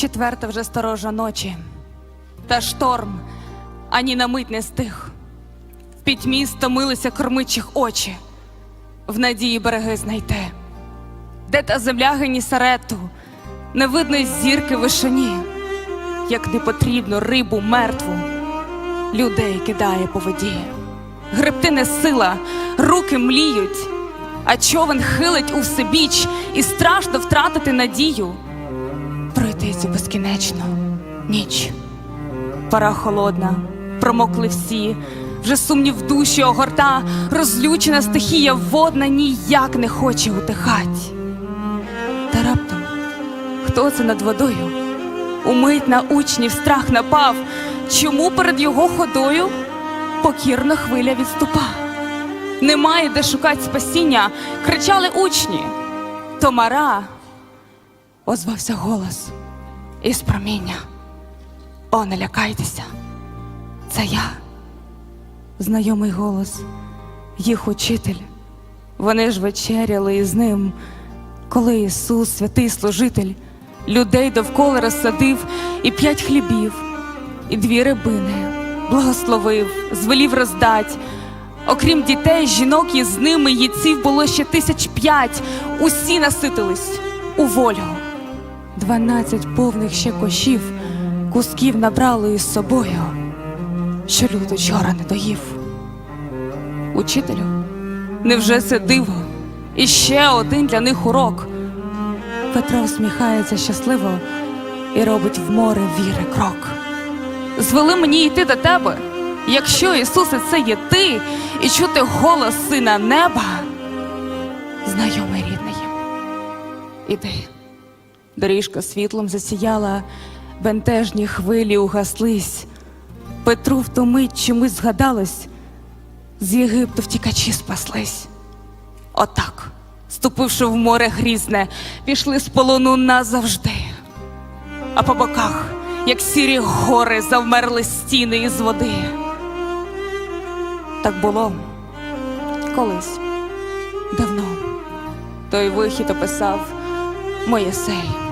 Четверта вже сторожа ночі, та шторм ані на мить не стих. В пітьмі стомилися кормичих очі, в надії береги знайти. Де та земля Генісарету, не видно зірки в вишині, як непотрібну рибу мертву людей кидає по воді. Гребти не сила, руки мліють, а човен хилить у всебіч, і страшно втратити надію. Пройти цю безкінечну ніч. Пора холодна, промокли всі, вже сумнів душі огорта, розлючена стихія водна ніяк не хоче утихать. Та раптом, хто це над водою? Умить на учнів страх напав, чому перед його ходою покірно хвиля відступа. Немає де шукать спасіння, кричали учні. Томара озвався голос із проміння. О, не лякайтеся, це я. Знайомий голос, їх учитель. Вони ж вечеряли із ним, коли Ісус, святий служитель, людей довкола розсадив і п'ять хлібів, і дві рибини благословив, звелів роздать. Окрім дітей, жінок із ними їців було ще тисяч п'ять. Усі наситились у волю. Дванадцять повних ще кошів, кусків набрали із собою, що люд учора не доїв. Учителю, невже це диво? І ще один для них урок. Петро усміхається щасливо і робить в море віри крок. Звели мені йти до тебе, якщо Ісусе, це є ти, і чути голос сина неба, знайомий рідний. Іди. Доріжка світлом засіяла, бентежні хвилі угаслись. Петру в ту мить чомусь згадалось, з Єгипту втікачі спаслись. Отак, ступивши в море грізне, пішли з полону назавжди. А по боках, як сірі гори, завмерли стіни із води. Так було колись давно. Той вихід описав Моєсей.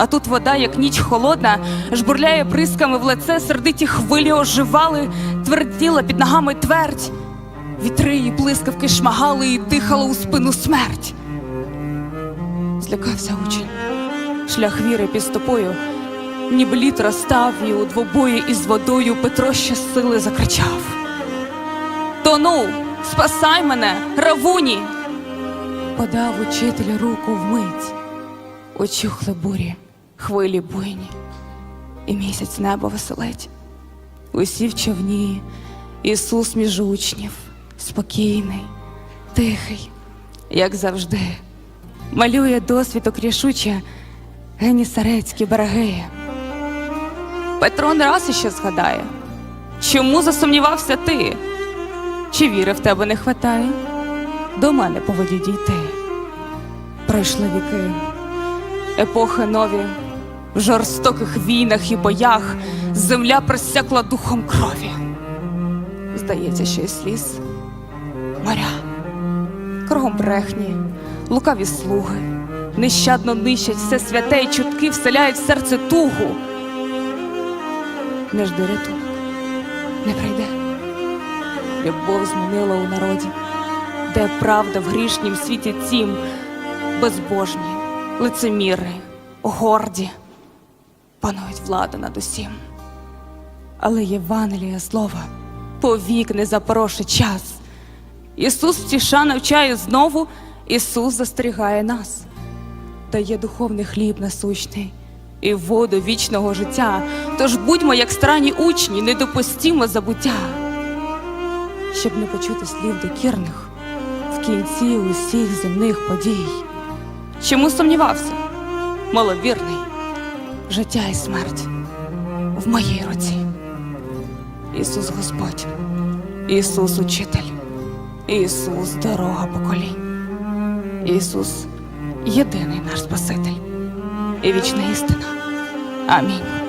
А тут вода, як ніч холодна, жбурляє бризками в лице, сердиті хвилі оживали, тверділа під ногами твердь. Вітри і блискавки шмагали і дихала у спину смерть. Злякався учень. Шлях віри під стопою, ніби лід розстав і у двобої із водою Петро ще сили закричав. Тону, спасай мене, равуні! Подав учитель руку вмить, очухли бурі, хвилі буйні, і місяць небо веселить. Усі в човні, Ісус між учнів, спокійний, тихий, як завжди, малює досвідок рішуче генісарецькі береги. Петро не раз іще згадає, чому засумнівався ти? Чи віри в тебе не хватає? До мене по воді дійти. Пройшли віки, епохи нові, в жорстоких війнах і боях земля просякла духом крові. Здається, що й сліз моря, кругом брехні, лукаві слуги, нещадно нищать все святе й чутки вселяють в серце тугу. Не жди рятунок, не прийде. Любов змінила у народі, де правда в грішнім світі цім, безбожні, лицеміри, горді, панують влада над усім. Але Євангелія слова повік не запорошить час. Ісус втіша навчає знову, Ісус застерігає нас, дає духовний хліб насущний і воду вічного життя. Тож будьмо, як странні учні, не допустімо забуття щоб не почути слів докірних в кінці усіх земних подій. Чому сумнівався? Маловірний, життя і смерть в моїй руці. Ісус Господь, Ісус Учитель, Ісус дорога поколінь, Ісус єдиний наш Спаситель і вічна істина. Амінь.